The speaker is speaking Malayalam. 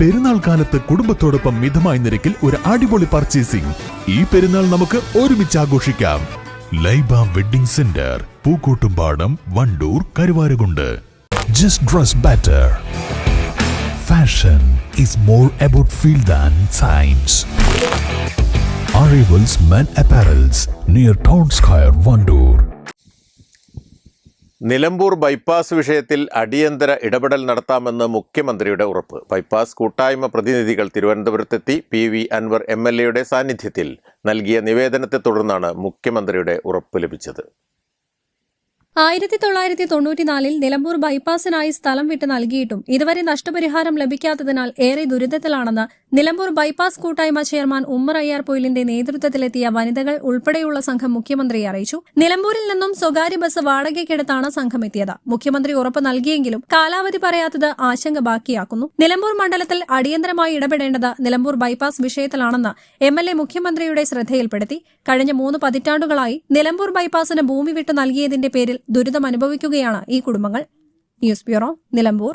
പെരുന്നാൾ കാലത്ത് കുടുംബത്തോടൊപ്പം മിതമായ നിരക്കിൽ ഒരു അടിപൊളി പർച്ചേസിംഗ് ഈ പെരുന്നാൾ നമുക്ക് ഒരുമിച്ച് ആഘോഷിക്കാം. Laiba wedding centre Pookkottumpadam Vandoor Karuvarakundu. Just dress better fashion is more about feel than science Arrivals Men Apparels near Town Square, Vandoor. Nilambur bypass വിഷയത്തിൽ അടിയന്തര ഇടപെടൽ നടത്താമെന്ന് മുഖ്യമന്ത്രിയുടെ ഉറപ്പ്. ബൈപ്പാസ് കൂട്ടായ്മ പ്രതിനിധികൾ തിരുവനന്തപുരത്തെത്തി P V Anvar M L എയുടെ സാന്നിധ്യത്തിൽ നൽകിയ നിവേദനത്തെ തുടർന്നാണ് മുഖ്യമന്ത്രിയുടെ ഉറപ്പ് ലഭിച്ചത്. ആയിരത്തി തൊള്ളായിരത്തി തൊണ്ണൂറ്റിനാലിൽ നിലമ്പൂർ ബൈപ്പാസിനായി സ്ഥലം വിട്ട് നൽകിയിട്ടും ഇതുവരെ നഷ്ടപരിഹാരം ലഭിക്കാത്തതിനാൽ ഏറെ ദുരിതത്തിലാണെന്ന് നിലമ്പൂർ ബൈപ്പാസ് കൂട്ടായ്മ ചെയർമാൻ ഉമ്മർ അയ്യാർ പൊയിലിന്റെ നേതൃത്വത്തിലെത്തിയ വനിതകൾ ഉൾപ്പെടെയുള്ള സംഘം മുഖ്യമന്ത്രിയെ അറിയിച്ചു. നിലമ്പൂരിൽ നിന്നും സ്വകാര്യ ബസ് വാടകയ്ക്കെടുത്താണ് സംഘം എത്തിയത്. മുഖ്യമന്ത്രി ഉറപ്പ് നൽകിയെങ്കിലും കാലാവധി പറയാത്തത് ആശങ്ക ബാക്കിയാക്കുന്നു. നിലമ്പൂർ മണ്ഡലത്തിൽ അടിയന്തരമായി ഇടപെടേണ്ടത് നിലമ്പൂർ ബൈപ്പാസ് വിഷയത്തിലാണെന്ന് എ മുഖ്യമന്ത്രിയുടെ ശ്രദ്ധയിൽപ്പെടുത്തി. കഴിഞ്ഞ മൂന്ന് പതിറ്റാണ്ടുകളായി നിലമ്പൂർ ബൈപ്പാസിന് ഭൂമി വിട്ടു നൽകിയതിന്റെ പേരിൽ ദുരിതമനുഭവിക്കുകയാണ് ഈ കുടുംബങ്ങൾ. News bureau Nilambur.